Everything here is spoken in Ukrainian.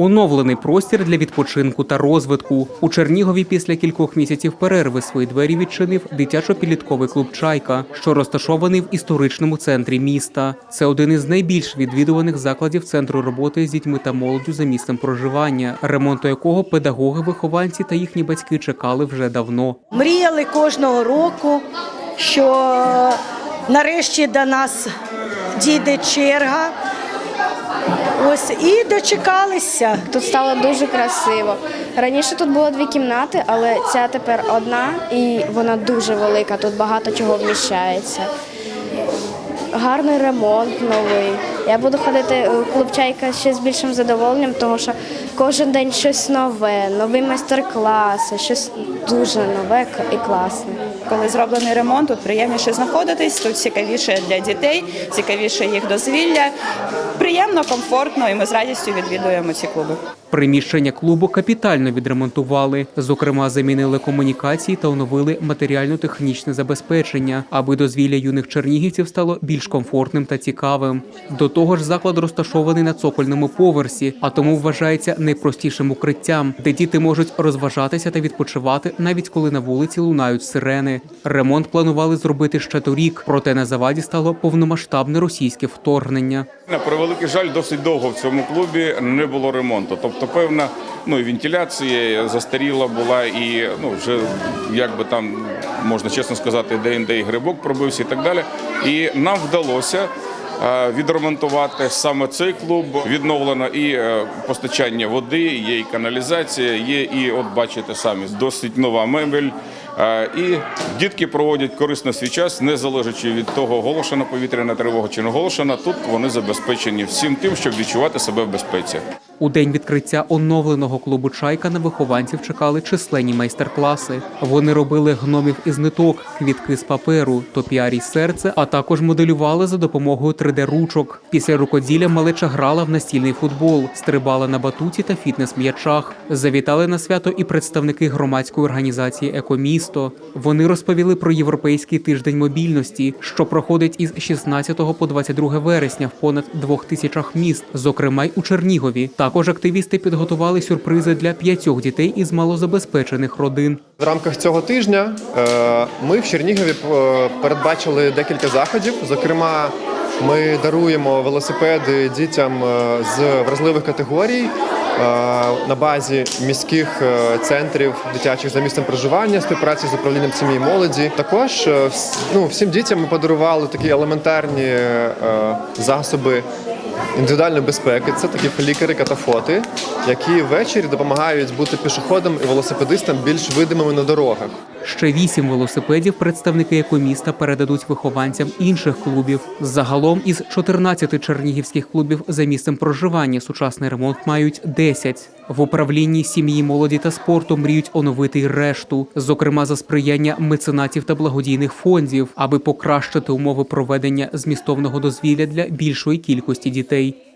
Оновлений простір для відпочинку та розвитку. У Чернігові після кількох місяців перерви свої двері відчинив дитячо-підлітковий клуб Чайка, що розташований в історичному центрі міста. Це один із найбільш відвідуваних закладів центру роботи з дітьми та молоддю за місцем проживання, ремонту якого педагоги, вихованці та їхні батьки чекали вже давно. Мріяли кожного року, що нарешті до нас дійде черга. Ось і дочекалися. Тут стало дуже красиво. Раніше тут було дві кімнати, але ця тепер одна і вона дуже велика. Тут багато чого вміщається. Гарний ремонт новий. Я буду ходити у клуб «Чайка» ще з більшим задоволенням, тому що кожен день щось нове, нові майстер-класи, щось дуже нове і класне. Коли зроблений ремонт, тут приємніше знаходитись, тут цікавіше для дітей, цікавіше їх дозвілля. Приємно, комфортно, і ми з радістю відвідуємо ці клуби. Приміщення клубу капітально відремонтували. Зокрема, замінили комунікації та оновили матеріально-технічне забезпечення, аби дозвілля юних чернігівців стало більш комфортним та цікавим. До того ж, заклад розташований на цокольному поверсі, а тому вважається найпростішим укриттям, де діти можуть розважатися та відпочивати, навіть коли на вулиці лунають сирени. Ремонт планували зробити ще торік, проте на заваді стало повномасштабне російське вторгнення. На превеликий жаль, досить довго в цьому клубі не було ремонту. Тобто, певна ну вентиляція застаріла була, і ну вже як би там можна чесно сказати, де інде і грибок пробився і так далі. І нам вдалося. Відремонтувати саме цей клуб відновлено і е, постачання води, є і каналізація, є і, от бачите самі, досить нова мебель. І дітки проводять корисно свій час, не залежачи від того, оголошена повітряна тривога чи не оголошена. Тут вони забезпечені всім тим, щоб відчувати себе в безпеці. У день відкриття оновленого клубу Чайка на вихованців чекали численні майстер-класи. Вони робили гномів із ниток, квітки з паперу, топіарій серце, а також моделювали за допомогою 3D-ручок. Після рукоділля малеча грала в настільний футбол, стрибала на батуті та фітнес-м'ячах. Завітали на свято і представники громадської організації Екомісто. Вони розповіли про європейський тиждень мобільності, що проходить із 16 по 22 вересня в понад двох тисячах міст, зокрема й у Чернігові. Також активісти підготували сюрпризи для п'ятьох дітей із малозабезпечених родин. В рамках цього тижня е, ми в Чернігові е, передбачили декілька заходів. Зокрема, ми даруємо велосипеди дітям е, з вразливих категорій на базі міських центрів дитячих за місцем проживання, співпраці з управлінням сім'ї молоді. Також ну, всім дітям ми подарували такі елементарні засоби індивідуальної безпеки. Це такі флікери, катафоти, які ввечері допомагають бути пішоходам і велосипедистам більш видимими на дорогах. Ще вісім велосипедів представники екоміста передадуть вихованцям інших клубів. Загалом із 14 чернігівських клубів за місцем проживання сучасний ремонт мають 10. В управлінні сім'ї, молоді та спорту мріють оновити й решту, зокрема за сприяння меценатів та благодійних фондів, аби покращити умови проведення змістовного дозвілля для більшої кількості дітей.